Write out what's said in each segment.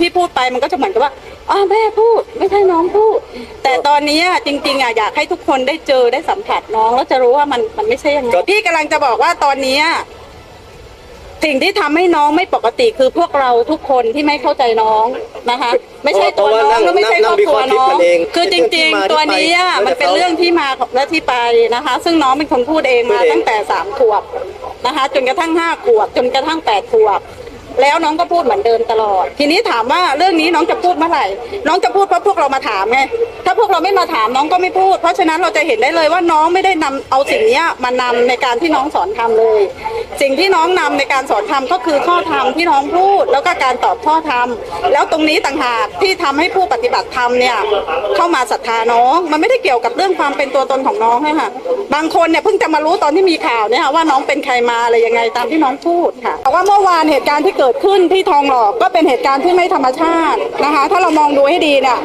พี่พูดไปมันก็จะเหมือนกับว่าอ๋อแม่พูดไม่ใช่น้องพูด แต่ตอนนี้จริงๆอะอยากให้ทุกคนได้เจอได้สัมผัสน้องแล้วจะรู้ว่ามันมันไม่ใช่อย่างนั้นพี่กำลังจะบอกว่าตอนนี้สิ่งที่ทำให้น้องไม่ปกติคือพวกเราทุกคนที่ไม่เข้าใจน้องนะคะ ไม่ใช่ตัวน้องแล้วไม่ใช่ครอบครัวน้อง คือจริง ๆ ตัวนี้มันเป็นเรื่องที่มาและที่ไปนะคะ ซึ่งน้องเป็นคนพูดเองมาตั้งแต่สามขวบนะคะ จนกระทั่งห้าขวบ จนกระทั่งแปดขวบ แล้วน้องก็พูดเหมือนเดิมตลอด ทีนี้ถามว่าเรื่องนี้น้องจะพูดเมื่อไหร่ น้องจะพูดเพราะพวกเรามาถามไง ถ้าพวกเราไม่มาถามน้องก็ไม่พูด เพราะฉะนั้นเราจะเห็นได้เลยว่าน้องไม่ได้นำเอาสิ่งนี้มานำในการที่น้องสอนทำเลย สิ่งที่น้องนำในการสอนทำก็คือข้อธรรมที่น้องพูด แล้วก็การตอบข้อธรรม แล้วตรงนี้ต่างหากที่ทำให้ผู้ปฏิบัติธรรมเนี่ยเข้ามาศรัทธาน้อง มันไม่ได้เกี่ยวกับเรื่องความเป็นตัวตนของน้องค่ะ บางคนเนี่ยเพิ่งจะมารู้ตอนที่มีข่าวเนี่ยค่ะว่าน้องเป็นใครมาอะไรยังไงตามที่น้องพูดค่ะแต่ว่าเมื่อวานเหตุการณ์ที่เกิดขึ้นที่ทองหล่อก็เป็นเหตุการณ์ที่ไม่ธรรมชาตินะคะ ถ้าเรามองดูให้ดีเนี่ย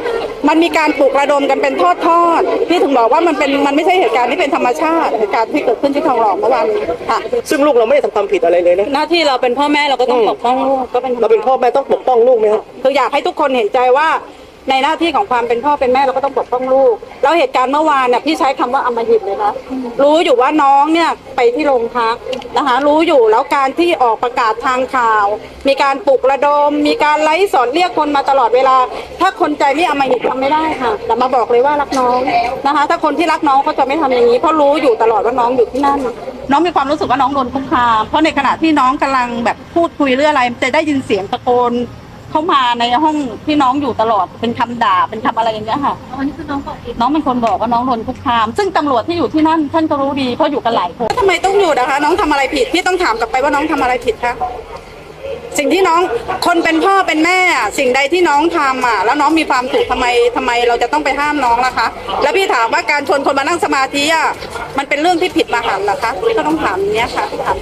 มันมีการปลุกระดมกันเป็นทอดๆที่ถึงบอกว่ามันเป็นมันไม่ใช่เหตุการณ์ที่เป็นธรรมชาติเหตุการณ์ที่เกิดขึ้นที่ทองหล่อเมื่อวานนี้ค่ะ ซึ่งลูกเราไม่ได้ทำความผิดอะไรเลยนะหน้าที่เราเป็นพ่อแม่เราก็ต้องปกป้องลูกก็เป็นธรรมเราเป็นพ่อแม่ต้องปกป้องลูกไหมครับคืออยากให้ทุกคนเห็นใจว่า ในหน้าที่ของความเป็นพ่อเป็นแม่เราก็ต้องปกป้องลูก แล้วเหตุการณ์เมื่อวานเนี่ยพี่ใช้คำว่าอำมหิตเลยนะรู้อยู่ว่าน้องเนี่ยไปที่โรงพักนะคะ รู้อยู่แล้วการที่ออกประกาศทางข่าว มีการปลุกระดม มีการไล่สอนเรียกคนมาตลอดเวลา ถ้าคนใจไม่อำมหิตทำไม่ได้ค่ะแต่มาบอกเลยว่ารักน้องนะคะ ถ้าคนที่รักน้องเขาจะไม่ทำอย่างนี้เพราะรู้อยู่ตลอดว่าน้องอยู่ที่นั่นน้องมีความรู้สึกว่าน้องโดนคุกคามเพราะในขณะที่น้องกำลังแบบพูดคุยเรื่องอะไรจะได้ยินเสียงตะโกน เข้ามาในห้องที่น้องอยู่ตลอดเป็นคำด่าเป็นคำอะไรอย่างเงี้ยค่ะอันนี้คือน้องบอกเองน้องเป็นคนบอกว่าน้องโดนคุกคาม ซึ่งตำรวจที่อยู่ที่นั่นท่านก็รู้ดีเพราะอยู่กันหลายคนทำไมต้องอยู่นะคะ น้องทำอะไรผิดพี่ต้องถามกลับไปว่าน้องทำอะไรผิดคะสิ่งที่น้องคนเป็นพ่อเป็นแม่อะสิ่งใดที่น้องทำอะแล้วน้องมีความสุขทำไมทำไมเราจะต้องไปห้ามน้องล่ะคะ แล้วพี่ถามว่าการชวนคนมานั่งสมาธิอะมันเป็นเรื่องที่ผิดมหันต์เหรอคะพี่ก็ต้องถามอย่างเนี้ยค่ะถาม